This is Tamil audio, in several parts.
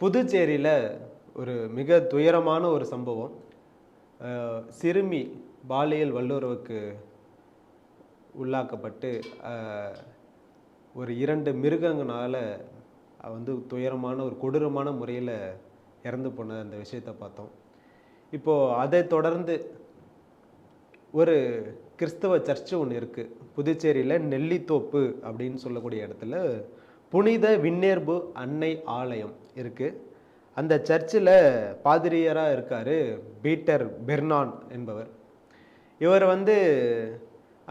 புதுச்சேரியில் ஒரு மிக துயரமான ஒரு சம்பவம். சிறுமி பாலியல் வல்லுறவுக்கு உள்ளாக்கப்பட்டு ஒரு இரண்டு மிருகங்களால் வந்து துயரமான ஒரு கொடூரமான முறையில் இறந்து போன அந்த விஷயத்தை பார்த்தோம். இப்போது அதை தொடர்ந்து ஒரு கிறிஸ்தவ சர்ச்சு ஒன்று இருக்குது புதுச்சேரியில் நெல்லித்தோப்பு அப்படின்னு சொல்லக்கூடிய இடத்துல புனித விண்ணேர்பு அன்னை ஆலயம். இருக்குது அந்த சர்ச்சில் பாதிரியராக இருக்கார் பீட்டர் பெர்னான் என்பவர். இவர் வந்து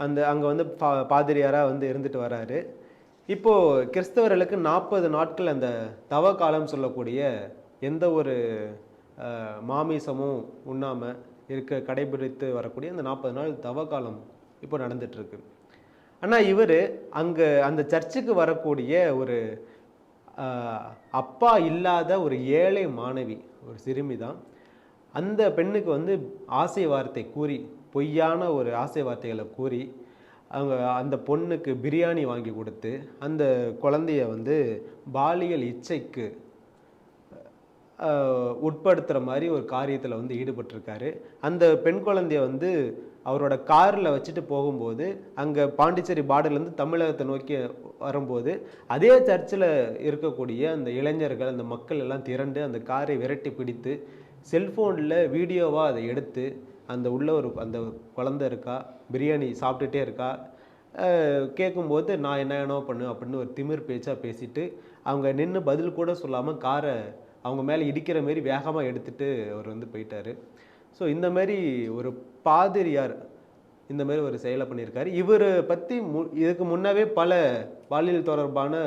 அந்த அங்கே வந்து பா பாதிரியாராக வந்து இருந்துட்டு வராரு. இப்போது கிறிஸ்தவர்களுக்கு நாற்பது நாட்கள் அந்த தவ காலம் சொல்லக்கூடிய எந்த ஒரு மாமிசமும் உண்ணாமல் இருக்க கடைபிடித்து வரக்கூடிய அந்த நாற்பது நாள் தவ காலம் இப்போ நடந்துட்டுருக்கு ஆனால் இவர் அங்கே அந்த சர்ச்சுக்கு வரக்கூடிய ஒரு அப்பா இல்லாத ஒரு ஏழை மாணவி ஒரு சிறுமி தான் அந்த பெண்ணுக்கு வந்து ஆசை வார்த்தை கூறி பொய்யான ஒரு ஆசை வார்த்தைகளை கூறி அவங்க அந்த பொண்ணுக்கு பிரியாணி வாங்கி கொடுத்து அந்த குழந்தைய வந்து பாலியல் இச்சைக்கு உட்படுத்துகிற மாதிரி ஒரு காரியத்தில் வந்து ஈடுபட்டிருக்காரு. அந்த பெண் குழந்தைய வந்து அவரோட காரில் வச்சுட்டு போகும்போது அங்கே பாண்டிச்சேரி பார்டர்லேருந்து தமிழகத்தை நோக்கி வரும்போது அதே சர்ச்சில் இருக்கக்கூடிய அந்த இளைஞர்கள் அந்த மக்கள் எல்லாம் திரண்டு அந்த காரை விரட்டி பிடித்து செல்ஃபோனில் வீடியோவாக அதை எடுத்து அந்த உள்ள ஒரு அந்த குழந்த இருக்கா பிரியாணி சாப்பிட்டுட்டே இருக்கா கேட்கும்போது நான் என்ன வேணோ பண்ணு அப்படின்னு ஒரு திமிர் பேச்சாக பேசிட்டு அவங்க நின்று பதில் கூட சொல்லாமல் காரை அவங்க மேலே இடிக்கிற மாரி வேகமாக எடுத்துகிட்டு அவர் வந்து போயிட்டார். ஸோ இந்த மாதிரி ஒரு பாதிரியார் இந்த மாதிரி ஒரு செயலை பண்ணியிருக்காரு. இவரை பற்றி மு இதுக்கு முன்னவே பல பாலியல் தொடர்பான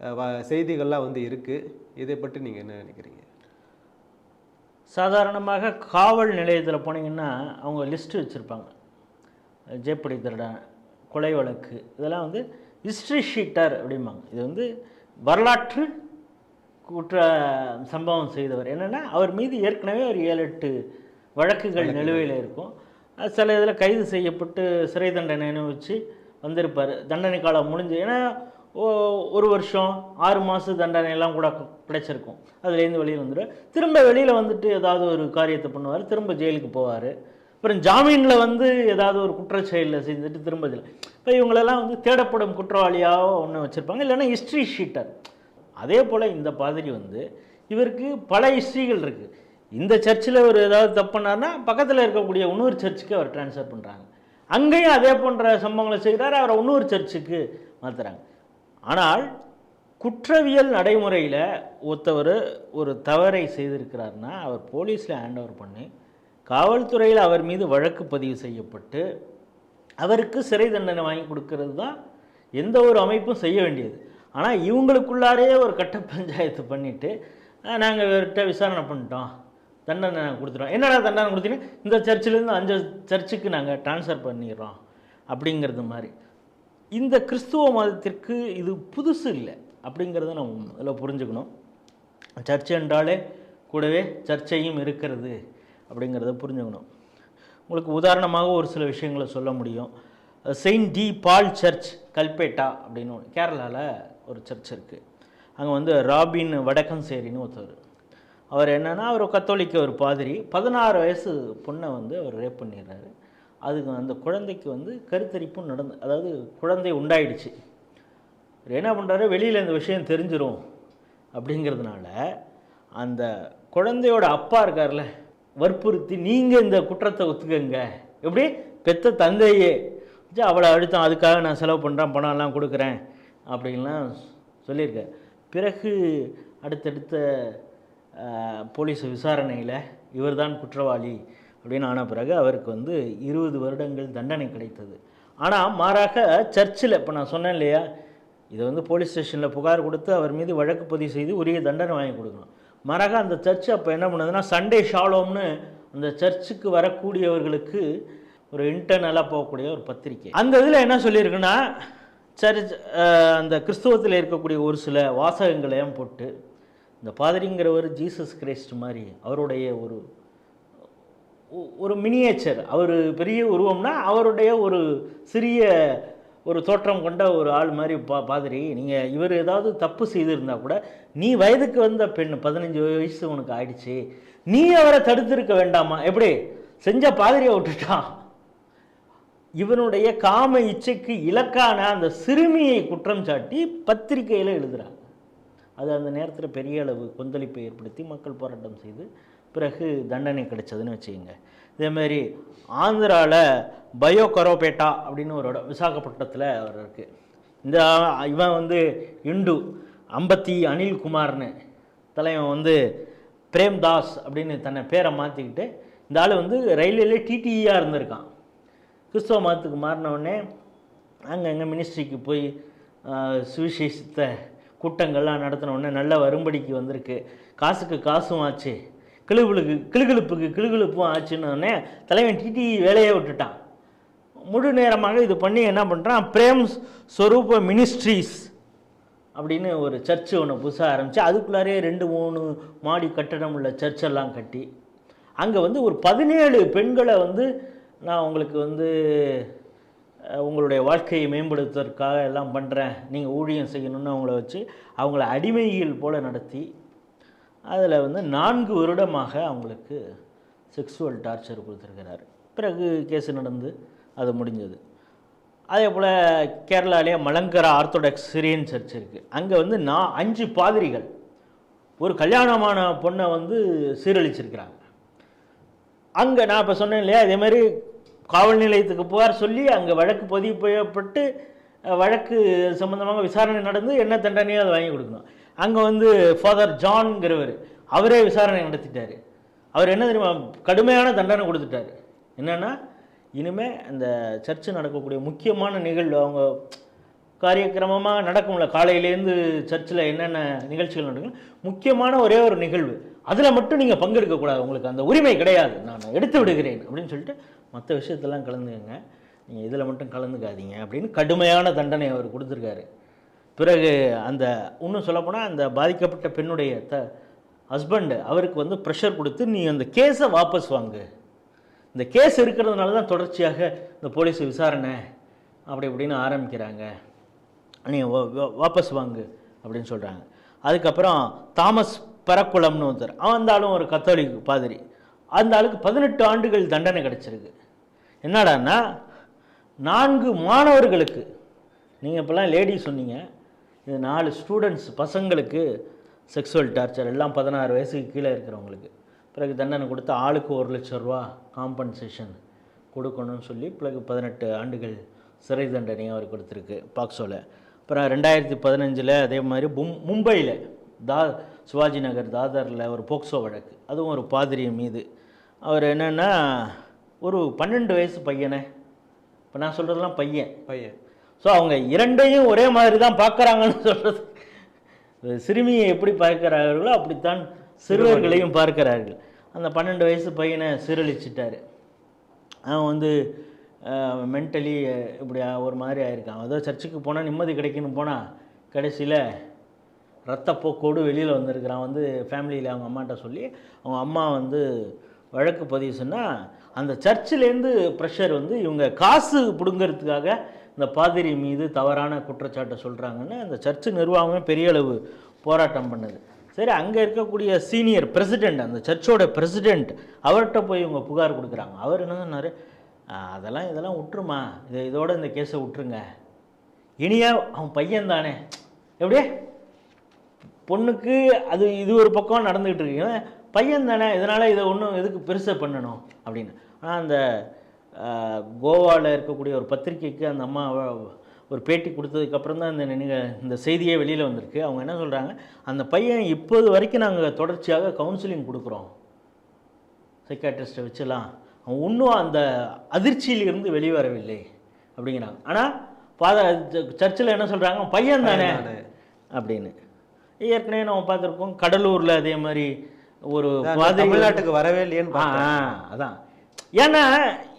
வ- செய்திகள்லாம் வந்து இருக்குது இதை பற்றி நீங்கள் என்ன நினைக்கிறீங்க? சாதாரணமாக காவல் நிலையத்தில் போனீங்கன்னா அவங்க லிஸ்ட்டு வச்சுருப்பாங்க. ஜெயப்படி திருடன் கொலை வழக்கு இதெல்லாம் வந்து ஹிஸ்ட்ரி ஷீட்டர் அப்படிம்பாங்க. இது வந்து வரலாற்று குற்ற சம்பவம் செய்தவர். என்னென்னா அவர் மீது ஏற்கனவே ஒரு ஏழு எட்டு வழக்குகள் நிலுவையில் இருக்கும். சில இதில் கைது செய்யப்பட்டு சிறை தண்டனை அனுபவிச்சு வந்திருப்பார். தண்டனை காலம் முடிஞ்சு ஏன்னா ஓ- ஒரு வருஷம் ஆறு மாத தண்டனை எல்லாம் கூட கிடைச்சிருக்கும். அதுலேருந்து வெளியில் வந்துடுவார். திரும்ப வெளியில் வந்துட்டு ஏதாவது ஒரு காரியத்தை பண்ணுவார். திரும்ப ஜெயிலுக்கு போவார். அப்புறம் ஜாமீனில் வந்து ஏதாவது ஒரு குற்றச் செயலில் செஞ்சுட்டு திரும்ப இதில் இப்போ இவங்களெல்லாம் வந்து தேடப்படும் குற்றவாளியாக ஒன்று வச்சுருப்பாங்க. இல்லைன்னா ஹிஸ்ட்ரி ஷீட்டர் அதே போல் இந்த பாதிரி வந்து இவருக்கு பல ஹிஸ்ட்ரிகள் இருக்குது இந்த சர்ச்சில் அவர் ஏதாவது தப்பு பண்ணார்னா பக்கத்தில் இருக்கக்கூடிய இன்னொரு சர்ச்சுக்கு அவர் ட்ரான்ஸ்ஃபர் பண்ணுறாங்க அங்கேயும் அதே போன்ற சம்பவங்களை செய்கிறார் அவரை இன்னொரு சர்ச்சுக்கு மாற்றுறாங்க ஆனால் குற்றவியல் நடைமுறையில் ஒருத்தவர் ஒரு தவறை செய்திருக்கிறார்னா அவர் போலீஸில் ஹேண்ட் ஓவர் பண்ணி காவல்துறையில் அவர் மீது வழக்கு பதிவு செய்யப்பட்டு அவருக்கு சிறை தண்டனை வாங்கி கொடுக்கறது தான் எந்த ஒரு அமைப்பும் செய்ய வேண்டியது. ஆனால் இவங்களுக்குள்ளாரே ஒரு கட்ட பஞ்சாயத்து பண்ணிவிட்டு நாங்கள் இவர்கிட்ட விசாரணை பண்ணிட்டோம். தண்டனை நாங்கள் கொடுத்துட்டோம் என்னடா தண்டனை கொடுத்தீங்கன்னா இந்த சர்ச்சிலேருந்து அஞ்சு சர்ச்சுக்கு நாங்கள் ட்ரான்ஸ்ஃபர் பண்ணிடுறோம். அப்படிங்கிறது மாதிரி. இந்த கிறிஸ்துவ மதத்திற்கு இது புதுசு இல்லை. அப்படிங்கிறத நம்ம இதில் புரிஞ்சுக்கணும். சர்ச் என்றாலே கூடவே சர்ச்சையும் இருக்கிறது அப்படிங்கிறத புரிஞ்சுக்கணும். உங்களுக்கு உதாரணமாக ஒரு சில விஷயங்களை சொல்ல முடியும். Saint de Paul Church Kalpetta அப்படின்னு கேரளாவில் ஒரு சர்ச் இருக்குது அங்கே வந்து ராபின் வடக்கன்சேரின்னு ஒருத்தர் அவர் என்னென்னா அவர் கத்தோலிக்க ஒரு பாதிரி. பதினாறு வயசு பொண்ணை வந்து அவர் ரேப் பண்ணிடுறாரு. அதுக்கு அந்த குழந்தைக்கு வந்து கருத்தரிப்பும் நடந்து அதாவது குழந்தை உண்டாயிடுச்சு. என்ன பண்ணுறாரு வெளியில் இந்த விஷயம் தெரிஞ்சிடும் அப்படிங்கிறதுனால அந்த குழந்தையோட அப்பா இருக்கார்ல வற்புறுத்தி நீங்கள் இந்த குற்றத்தை ஒத்துக்கங்க. எப்படி? பெத்த தந்தையே. சரி, அவளை அழுத்தம் அதுக்காக நான் செலவு பண்ணுறேன் பணம்லாம் கொடுக்குறேன். அப்படின்லாம் சொல்லியிருக்கார். பிறகு அடுத்தடுத்த போலீஸ் விசாரணையில் இவர்தான் குற்றவாளி அப்படின்னு ஆன பிறகு அவருக்கு வந்து இருபது வருடங்கள் தண்டனை கிடைத்தது. ஆனால் மாறாக சர்ச்சில் இப்போ நான் சொன்னேன் இல்லையா இதை வந்து போலீஸ் ஸ்டேஷனில் புகார் கொடுத்து அவர் மீது வழக்கு பதிவு செய்து உரிய தண்டனை வாங்கி கொடுக்கணும். மாறாக அந்த சர்ச் அப்போ என்ன பண்ணுதுன்னா சண்டே ஷாலோம்னு அந்த சர்ச்சுக்கு வரக்கூடியவர்களுக்கு ஒரு இன்டர்னலாக போகக்கூடிய ஒரு பத்திரிக்கை. அந்த இதில் என்ன சொல்லியிருக்குன்னா சர்ச் அந்த கிறிஸ்துவத்தில் இருக்கக்கூடிய ஒரு சில வாசகங்களையும் போட்டு இந்த பாதிரிங்கிறவர் ஜீசஸ் கிரைஸ்ட் மாதிரி அவருடைய ஒரு ஒரு மினியேச்சர். அவர் பெரிய உருவம்னா அவருடைய ஒரு சிறிய ஒரு தோற்றம் கொண்ட ஒரு ஆள் மாதிரி பா பாதிரி. நீங்கள் இவர் ஏதாவது தப்பு செய்திருந்தா கூட நீ வயதுக்கு வந்த பெண் பதினஞ்சு வயசு உனக்கு ஆயிடுச்சு. நீ அவரை தடுத்திருக்க வேண்டாமா? எப்படி? செஞ்ச பாதிரியை விட்டுட்டான் இவனுடைய காம இச்சைக்கு இலக்கான அந்த சிறுமியை குற்றம் சாட்டி பத்திரிக்கையில் எழுதுகிறான் அது அந்த நேரத்தில் பெரிய அளவு கொந்தளிப்பை ஏற்படுத்தி மக்கள் போராட்டம் செய்து பிறகு தண்டனை கிடைச்சதுன்னு வச்சுக்கோங்க. இதேமாரி ஆந்திராவில் பயோ கரோபேட்டா அப்படின்னு ஒரு இடம் விசாகப்பட்டினத்தில் அவர் இருக்குது இந்த இவன் வந்து இண்டு அம்பத்தி அனில்குமார்னு தலைவன் வந்து பிரேம்தாஸ் அப்படின்னு தன்னை பேரை மாற்றிக்கிட்டு இந்த ஆள் வந்து ரயில்வேலே டிடிஇயாக இருந்திருக்கான். கிறிஸ்தவ மதத்துக்கு மாறினவுடனே அங்கங்கே மினிஸ்ட்ரிக்கு போய் சுவிசேஷத்தை கூட்டங்கள்லாம் நடத்தின உடனே நல்ல வரும்படிக்கு வந்திருக்கு. காசுக்கு காசும் ஆச்சு. கிளுகிழுக்கு கிளுகிழுப்புக்கு கிளுகிழுப்பும் ஆச்சுன்னு தலைவன் டிடி வேலையை விட்டுட்டான். முழு நேரமாக இது பண்ணி என்ன பண்ணுறான் பிரேம் ஸ்வரூப மினிஸ்ட்ரீஸ் அப்படின்னு ஒரு சர்ச்சு ஒன்று புதுசாக ஆரம்பித்து அதுக்குள்ளாரே ரெண்டு மூணு மாடி கட்டடம் உள்ள சர்ச்செல்லாம் கட்டி அங்கே வந்து ஒரு பதினேழு பெண்களை வந்து நான் உங்களுக்கு வந்து உங்களுடைய வாழ்க்கையை மேம்படுத்துவதற்காக எல்லாம் பண்ணுறேன் நீங்கள் ஊழியம் செய்யணும்னு அவங்கள வச்சு அவங்கள அடிமைகள் போல் நடத்தி அதில் வந்து நான்கு வருடமாக அவங்களுக்கு செக்ஸுவல் டார்ச்சர் கொடுத்துருக்கிறார். பிறகு கேஸ் நடந்து அது முடிஞ்சது. அதே போல் கேரளாலேயே மலங்கரா ஆர்த்தோடாக்ஸ் சிரியன் சர்ச் இருக்குது அங்கே வந்து நான் அஞ்சு பாதிரிகள் ஒரு கல்யாணமான பொண்ணை வந்து சீரழிச்சிருக்கிறாங்க. அங்கே நான் இப்போ சொன்னேன் இல்லையா அதேமாதிரி காவல் நிலையத்துக்கு புகார் சொல்லி அங்கே வழக்கு பதிவு செய்யப்பட்டு வழக்கு சம்மந்தமாக விசாரணை நடந்து என்ன தண்டனையோ அதை வாங்கி கொடுக்கணும். அங்கே வந்து ஃபாதர் ஜான்ங்கிறவர் அவரே விசாரணை நடத்திட்டார். அவர் என்ன தெரியுமா கடுமையான தண்டனை கொடுத்துட்டாரு. என்னென்னா இனிமேல் அந்த சர்ச்சு நடக்கக்கூடிய முக்கியமான நிகழ்வு அவங்க காரியக்கிரமமாக நடக்கும்ல காலையிலேருந்து சர்ச்சில் என்னென்ன நிகழ்ச்சிகள் நடக்கும் முக்கியமான ஒரே ஒரு நிகழ்வு. அதில் மட்டும் நீங்கள் பங்கெடுக்கக்கூடாது உங்களுக்கு அந்த உரிமை கிடையாது. நான் எடுத்து விடுகிறேன் அப்படின்னு சொல்லிட்டு மற்ற விஷயத்தெல்லாம் கலந்துக்கங்க. நீங்கள் இதில் மட்டும் கலந்துக்காதீங்க அப்படின்னு கடுமையான தண்டனை அவர் கொடுத்துருக்காரு. பிறகு அந்த இன்னும் சொல்லப்போனால் அந்த பாதிக்கப்பட்ட பெண்ணுடைய த ஹஸ்பண்டு அவருக்கு வந்து ப்ரெஷர் கொடுத்து நீ அந்த கேஸை வாபஸ் வாங்கு. இந்த கேஸ் இருக்கிறதுனால தான் தொடர்ச்சியாக இந்த போலீஸ் விசாரணை அப்படி இப்படின்னு ஆரம்பிக்கிறாங்க. நீ வாபஸ் வாங்கு அப்படின்னு சொல்கிறாங்க அதுக்கப்புறம் தாமஸ் பரக்குளம்னு ஒருத்தர் அவன் அந்த ஆளும் ஒரு கத்தோலிக் பாதிரி. அந்த ஆளுக்கு பதினெட்டு ஆண்டுகள் தண்டனை கிடச்சிருக்கு. என்னடான்னா நான்கு மாணவர்களுக்கு நீங்கள் இப்போல்லாம் லேடி சொன்னீங்க இது நாலு ஸ்டூடெண்ட்ஸ் பசங்களுக்கு செக்ஸுவல் டார்ச்சர் எல்லாம் பதினாறு வயசுக்கு கீழே இருக்கிறவங்களுக்கு. பிறகு தண்டனை கொடுத்து ஆளுக்கு ஒரு லட்ச ரூபா காம்பன்சேஷன் கொடுக்கணும்னு சொல்லி பிறகு பதினெட்டு ஆண்டுகள் சிறை தண்டனை அவர் கொடுத்துருக்கு பாக்ஸோவில் அப்புறம் ரெண்டாயிரத்தி பதினஞ்சில் அதே மாதிரி மும் மும்பையில் தா சிவாஜி நகர் தாதரில் ஒரு போக்சோ வழக்கு அதுவும் ஒரு பாதிரி மீது. அவர் என்னென்னா ஒரு பன்னெண்டு வயசு பையனை. இப்போ நான் சொல்கிறதெல்லாம் பையன். பையன். ஸோ அவங்க இரண்டையும் ஒரே மாதிரி தான் பார்க்குறாங்கன்னு சொல்கிறது சிறுமியை எப்படி பார்க்கிறார்களோ அப்படித்தான் சிறுவர்களையும் பார்க்கிறார்கள். அந்த பன்னெண்டு வயசு பையனை சீரழிச்சிட்டாரு. அவன் வந்து மென்டலி இப்படி ஒரு மாதிரி ஆயிருக்கான். அதோ சர்ச்சுக்கு போனால் நிம்மதி கிடைக்குன்னு போனால் கடைசியில் ரத்தப்போக்கோடு வெளியில் வந்திருக்கிறான். வந்து ஃபேமிலியில் அவங்க அம்மாட்ட சொல்லி அவங்க அம்மா வந்து வழக்கு பதிவு சொன்னால் அந்த சர்ச்சிலேருந்து ப்ரெஷர் வந்து இவங்க காசு பிடுங்கிறதுக்காக இந்த பாதிரி மீது தவறான குற்றச்சாட்டை சொல்கிறாங்கன்னு அந்த சர்ச்சு நிர்வாகமே பெரிய அளவு போராட்டம் பண்ணுது. சரி அங்கே இருக்கக்கூடிய சீனியர் பிரசிடெண்ட் அந்த சர்ச்சோட பிரசிடெண்ட் அவர்கிட்ட போய் இவங்க புகார் கொடுக்குறாங்க. அவர் என்ன சொன்னார்? அதெல்லாம் இதெல்லாம் விட்டுருமா. இதை இதோட இந்த கேஸை விட்டுருங்க. இனியா அவன் பையன் தானே. எப்படியே பொண்ணுக்கு அது இது ஒரு பக்கம் நடந்துக்கிட்டு இருக்கு. பையன் தானே இதனால் இதை ஒன்றும் எதுக்கு பெருசாக பண்ணணும் அப்படின்னு. ஆனால் அந்த கோவாவில் இருக்கக்கூடிய ஒரு பத்திரிக்கைக்கு அந்த அம்மா ஒரு பேட்டி கொடுத்ததுக்கப்புறம் தான் இந்த நிக இந்த செய்தியே வெளியில் வந்திருக்கு. அவங்க என்ன சொல்கிறாங்க அந்த பையன் இப்போது வரைக்கும் நாங்கள் தொடர்ச்சியாக கவுன்சிலிங் கொடுக்குறோம். சைக்காட்ரிஸ்ட்டை வச்செல்லாம் அவன் இன்னும் அந்த அதிர்ச்சியிலிருந்து வெளிவரவில்லை அப்படிங்கிறாங்க. ஆனால் பாத சர்ச்சில் என்ன சொல்கிறாங்க பையன் தானே தானே. அப்படின்னு. ஏற்கனவே நம்ம பார்த்துருக்கோம் கடலூரில் அதே மாதிரி ஒரு தமிழ்நாட்டுக்கு வரவே இல்லையேன்னு அதான். ஏன்னா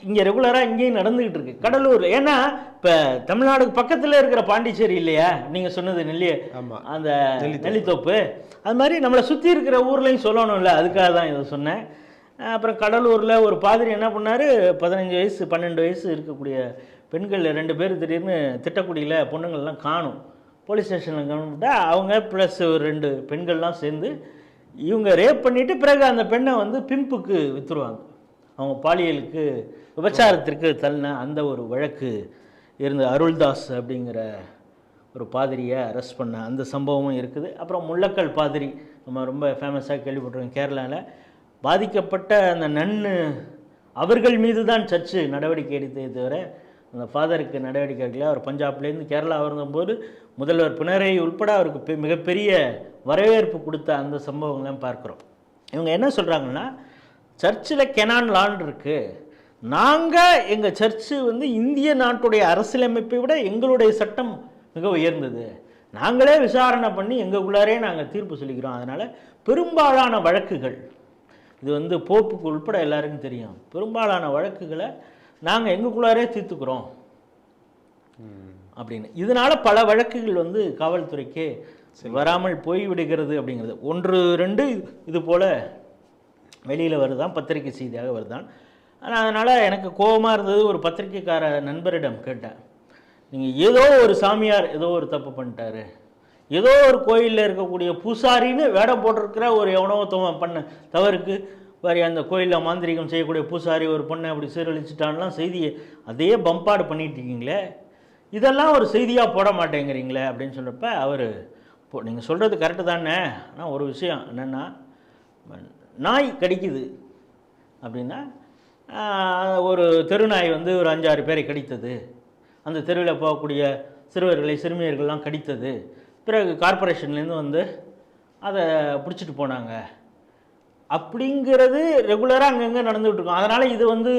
இங்கே ரெகுலராக இங்கேயும் நடந்துக்கிட்டு இருக்கு. கடலூர். ஏன்னா இப்போ தமிழ்நாடுக்கு பக்கத்தில் இருக்கிற பாண்டிச்சேரி இல்லையா? நீங்கள் சொன்னது நெல்லி. அந்த நெல்லித்தோப்பு. அது மாதிரி நம்மளை சுற்றி இருக்கிற ஊர்லையும் சொல்லணும்ல அதுக்காக தான் இதை சொன்னேன். அப்புறம் கடலூரில் ஒரு பாதிரி என்ன பண்ணார்? பதினஞ்சு வயசு பன்னெண்டு வயசு இருக்கக்கூடிய பெண்கள் ரெண்டு பேர் திடீர்னு திட்டக்குடியில் பொண்ணுங்கள்லாம் காணும். போலீஸ் ஸ்டேஷனில் கவனிட்டா அவங்க ப்ளஸ் ஒரு ரெண்டு பெண்கள்லாம் சேர்ந்து இவங்க ரேப் பண்ணிவிட்டு பிறகு அந்த பெண்ணை வந்து பிம்புக்கு விற்றுருவாங்க அவங்க பாலியலுக்கு விபச்சாரத்திற்கு தள்ளின அந்த ஒரு வழக்கு இருந்த அருள்தாஸ் அப்படிங்கிற ஒரு பாதிரியை அரெஸ்ட் பண்ண அந்த சம்பவமும் இருக்குது. அப்புறம் முள்ளக்கல் பாதிரி நம்ம ரொம்ப ஃபேமஸாக கேள்விப்பட்டிருக்கோம் கேரளாவில் பாதிக்கப்பட்ட அந்த நன்னு அவர்கள் மீது தான் சர்ச்சு நடவடிக்கை எடுத்ததே தவிர அந்த ஃபாதருக்கு நடவடிக்கை எடுக்கல. அவர் பஞ்சாப்லேருந்து கேரளா இருந்தபோது முதல்வர் பினராயி உட்பட அவருக்கு பெ- மிகப்பெரிய வரவேற்பு கொடுத்த அந்த சம்பவங்கள்லாம் பார்க்குறோம். இவங்க என்ன சொல்கிறாங்கன்னா சர்ச்சில் கெனான் லான் இருக்கு. நாங்கள் எங்கள் சர்ச்சு வந்து இந்திய நாட்டுடைய அரசியலமைப்பை விட எங்களுடைய சட்டம் மிக உயர்ந்தது. நாங்களே விசாரணை பண்ணி எங்களுக்குள்ளாரே நாங்கள் தீர்ப்பு சொல்லிக்கிறோம். அதனால் பெரும்பாலான வழக்குகள் இது வந்து போப்புக்கு உட்பட எல்லாருக்கும் தெரியும். பெரும்பாலான வழக்குகளை நாங்கள் எங்களுக்குள்ளாரே தீர்த்துக்கிறோம். அப்படின்னு. இதனால பல வழக்குகள் வந்து காவல்துறைக்கே வராமல் போய் விடுகிறது அப்படிங்கிறது. ஒன்று ரெண்டு இது போல் வெளியில் வருதான் பத்திரிகை செய்தியாக வருதான். ஆனால் அதனால் எனக்கு கோபமாக இருந்தது. ஒரு பத்திரிகைக்கார நண்பரிடம் கேட்டேன். நீங்கள் ஏதோ ஒரு சாமியார் ஏதோ ஒரு தப்பு பண்ணிட்டாரு. ஏதோ ஒரு கோயிலில் இருக்கக்கூடிய பூசாரின்னு வேடம் போட்டிருக்கிற ஒரு எவனோத்தவன் பண்ண தவறுக்கு வேறு அந்த கோயிலில் மாந்திரிகம் செய்யக்கூடிய பூசாரி ஒரு பொண்ணை அப்படி சீரழிச்சிட்டான்லாம் செய்தியை அதே பம்பாடு பண்ணிட்டு இருக்கீங்களே. இதெல்லாம் ஒரு செய்தியாக போட மாட்டேங்கிறீங்களே அப்படின்னு சொல்கிறப்ப அவர் இப்போது நீங்கள் சொல்கிறது கரெக்டு தானே? ஆனால் ஒரு விஷயம் என்னென்னா நாய் கடிக்குது அப்படின்னா ஒரு தெருநாய் வந்து ஒரு அஞ்சாறு பேரை கடித்தது. அந்த தெருவில் போகக்கூடிய சிறுவர்களை சிறுமியர்கள்லாம் கடித்தது. பிறகு கார்ப்பரேஷன்லேருந்து வந்து அதை பிடிச்சிட்டு போனாங்க. அப்படிங்கிறது ரெகுலராக அங்கங்கே நடந்துகிட்டு இருக்கும். அதனால் இது வந்து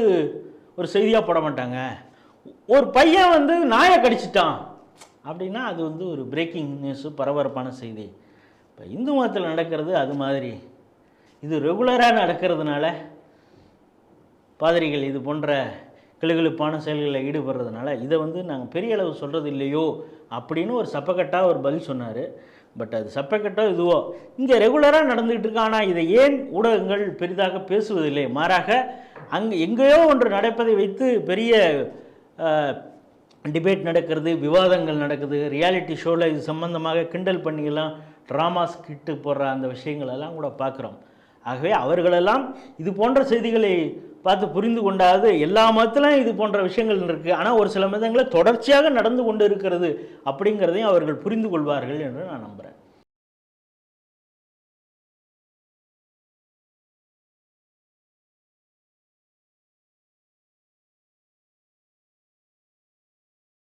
ஒரு செய்தியாக போட மாட்டாங்க. ஒரு பையன் வந்து நாயை கடிச்சிட்டான். அப்படின்னா அது வந்து ஒரு பிரேக்கிங் நியூஸு பரபரப்பான செய்தி. இப்போ இந்து மதத்தில் நடக்கிறது அது மாதிரி. இது ரெகுலராக நடக்கிறதுனால பாதிரிகள் இது போன்ற கிளுகிழுப்பான செயல்களில் ஈடுபடுறதுனால இதை வந்து நாங்கள் பெரிய அளவு சொல்கிறது இல்லையோ அப்படின்னு ஒரு சப்பக்கட்டாக ஒரு பதில் சொன்னார். பட் அது சப்பக்கட்டோ இதுவோ இங்கே ரெகுலராக நடந்துக்கிட்டு இருக்கு. ஆனால் இதை ஏன் ஊடகங்கள் பெரிதாக பேசுவதில்லை? மாறாக அங்கே எங்கேயோ ஒன்று நடப்பதை வைத்து பெரிய டிபேட் நடக்கிறது விவாதங்கள் நடக்குது ரியாலிட்டி ஷோவில் இது சம்மந்தமாக கிண்டல் பண்ணியெல்லாம் ட்ராமாஸ் கிட்டு போடுற அந்த விஷயங்களெல்லாம் கூட பார்க்குறோம். ஆகவே அவர்களெல்லாம் இது போன்ற செய்திகளை பார்த்து புரிந்து கொண்டாது. எல்லா மதத்திலும் இது போன்ற விஷயங்கள் இருக்குது ஆனால் ஒரு சில மதங்களில் தொடர்ச்சியாக நடந்து கொண்டு இருக்கிறது அப்படிங்கிறதையும் அவர்கள் புரிந்து கொள்வார்கள் என்று நான் நம்புகிறேன்